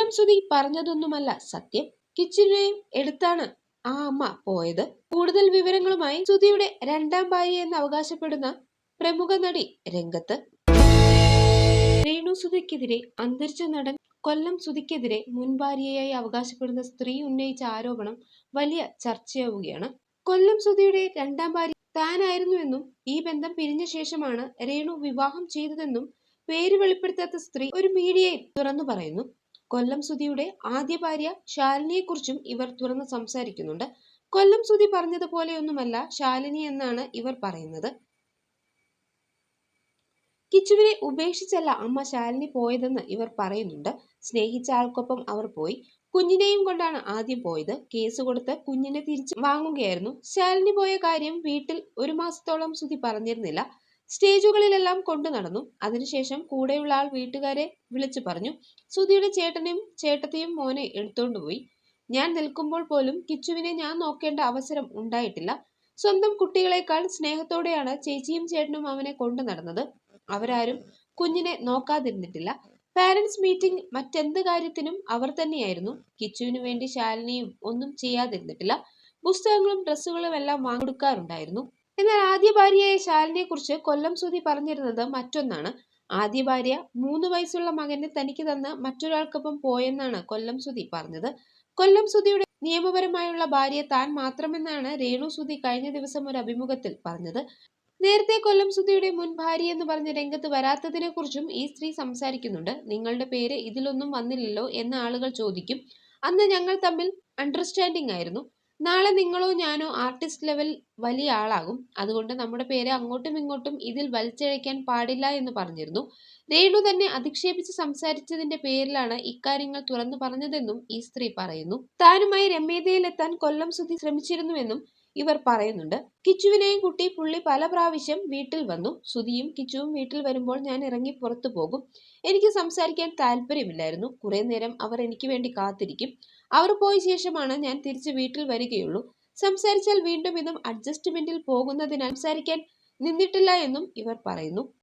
കൊല്ലം സുധി പറഞ്ഞതൊന്നുമല്ല. സത്യം കിച്ചിനെയും എടുത്താണ് ആ അമ്മ പോയത്. കൂടുതൽ വിവരങ്ങളുമായി സുധിയുടെ രണ്ടാം ഭാര്യ എന്ന് അവകാശപ്പെടുന്ന പ്രമുഖ നടി രംഗത്ത്. രേണു സുധിക്കെതിരെ അന്തരിച്ച നടൻ കൊല്ലം സുധിക്കെതിരെ മുൻ ഭാര്യയായി അവകാശപ്പെടുന്ന സ്ത്രീ ഉന്നയിച്ച ആരോപണം വലിയ ചർച്ചയാവുകയാണ്. കൊല്ലം സുധിയുടെ രണ്ടാം ഭാര്യ താനായിരുന്നുവെന്നും ഈ ബന്ധം പിരിഞ്ഞ ശേഷമാണ് രേണു വിവാഹം ചെയ്തതെന്നും പേര് വെളിപ്പെടുത്താത്ത സ്ത്രീ ഒരു മീഡിയയിൽ തുറന്നു പറയുന്നു. കൊല്ലം സുധിയുടെ ആദ്യ ഭാര്യ ശാലിനിയെക്കുറിച്ചും ഇവർ തുറന്ന് സംസാരിക്കുന്നുണ്ട്. കൊല്ലം സുധി പറഞ്ഞതുപോലെയൊന്നുമല്ല ശാലിനി എന്നാണ് ഇവർ പറയുന്നത്. കിച്ചുവിനെ ഉപേക്ഷിച്ചല്ല അമ്മ ശാലിനി പോയതെന്ന് ഇവർ പറയുന്നുണ്ട്. സ്നേഹിച്ച ആൾക്കൊപ്പം അവർ പോയി. കുഞ്ഞിനെയും കൊണ്ടാണ് ആദ്യം പോയത്. കേസ് കൊടുത്ത് കുഞ്ഞിനെ തിരിച്ചു വാങ്ങുകയായിരുന്നു. ശാലിനി പോയ കാര്യം വീട്ടിൽ ഒരു മാസത്തോളം സുധി പറഞ്ഞിരുന്നില്ല. സ്റ്റേജുകളിലെല്ലാം കൊണ്ടു നടന്നു. അതിനുശേഷം കൂടെയുള്ള ആൾ വീട്ടുകാരെ വിളിച്ചു പറഞ്ഞു സുധിയുടെ ചേട്ടനെയും ചേട്ടത്തെയും മോനെ എടുത്തോണ്ടുപോയി ഞാൻ നിൽക്കുമ്പോൾ പോലും കിച്ചുവിനെ ഞാൻ നോക്കേണ്ട അവസരം ഉണ്ടായിട്ടില്ല. സ്വന്തം കുട്ടികളെക്കാൾ സ്നേഹത്തോടെയാണ് ചേച്ചിയും ചേട്ടനും അവനെ കൊണ്ടു നടന്നത്. അവരാരും കുഞ്ഞിനെ നോക്കാതിരുന്നിട്ടില്ല. പാരന്റ്സ് മീറ്റിംഗ് മറ്റെന്ത് കാര്യത്തിനും അവർ തന്നെയായിരുന്നു. കിച്ചുവിന് വേണ്ടി ശാലിനിയും ഒന്നും ചെയ്യാതിരുന്നിട്ടില്ല. പുസ്തകങ്ങളും ഡ്രസ്സുകളും എല്ലാം വാങ്ങിക്കൊടുക്കാറുണ്ടായിരുന്നു എന്നാൽ ആദ്യ ഭാര്യയായ ശാലിനിയെ കുറിച്ച് കൊല്ലം സുധി പറഞ്ഞിരുന്നത് മറ്റൊന്നാണ്. ആദ്യ ഭാര്യ മൂന്ന് വയസ്സുള്ള മകനെ തനിക്ക് തന്ന് മറ്റൊരാൾക്കൊപ്പം പോയെന്നാണ് കൊല്ലം സുധി പറഞ്ഞത്. കൊല്ലം സുധിയുടെ നിയമപരമായുള്ള ഭാര്യ താൻ മാത്രമെന്നാണ് രേണു സുധി കഴിഞ്ഞ ദിവസം ഒരു അഭിമുഖത്തിൽ പറഞ്ഞത്. നേരത്തെ കൊല്ലം സുധിയുടെ മുൻ ഭാര്യ എന്ന് പറഞ്ഞ രംഗത്ത് വരാത്തതിനെ കുറിച്ചും ഈ സ്ത്രീ സംസാരിക്കുന്നുണ്ട്. നിങ്ങളുടെ പേര് ഇതിലൊന്നും വന്നില്ലല്ലോ എന്ന് ആളുകൾ ചോദിക്കും. അന്ന് ഞങ്ങൾ തമ്മിൽ അണ്ടർസ്റ്റാൻഡിംഗ് ആയിരുന്നു. നാളെ നിങ്ങളോ ഞാനോ ആർട്ടിസ്റ്റ് ലെവൽ വലിയ ആളാകും. അതുകൊണ്ട് നമ്മുടെ പേര് അങ്ങോട്ടും ഇങ്ങോട്ടും ഇതിൽ വലിച്ചഴയ്ക്കാൻ പാടില്ല എന്ന് പറഞ്ഞിരുന്നു. രേണു തന്നെ അധിക്ഷേപിച്ച് സംസാരിച്ചതിന്റെ പേരിലാണ് ഇക്കാര്യങ്ങൾ തുറന്നു പറഞ്ഞതെന്നും ഈ സ്ത്രീ പറയുന്നു. താനുമായി രമ്യതയിലെത്താൻ കൊല്ലം സുധി ശ്രമിച്ചിരുന്നുവെന്നും ഇവർ പറയുന്നുണ്ട് കിച്ചുവിനെയും കുട്ടി പുള്ളി പല പ്രാവശ്യം വീട്ടിൽ വന്നു. സുധിയും കിച്ചുവും വീട്ടിൽ വരുമ്പോൾ ഞാൻ ഇറങ്ങി പുറത്തു പോകും. എനിക്ക് സംസാരിക്കാൻ താല്പര്യമില്ലായിരുന്നു. കുറെ നേരം അവർ എനിക്ക് വേണ്ടി കാത്തിരിക്കും. അവർ പോയ ശേഷമാണ് ഞാൻ തിരിച്ച് വീട്ടിൽ വരികയുള്ളൂ. സംസാരിച്ചാൽ വീണ്ടും ഇതും അഡ്ജസ്റ്റ്മെന്റിൽ പോകുന്നതിനാൽ സംസാരിക്കാൻ നിന്നിട്ടില്ല എന്നും ഇവർ പറയുന്നു.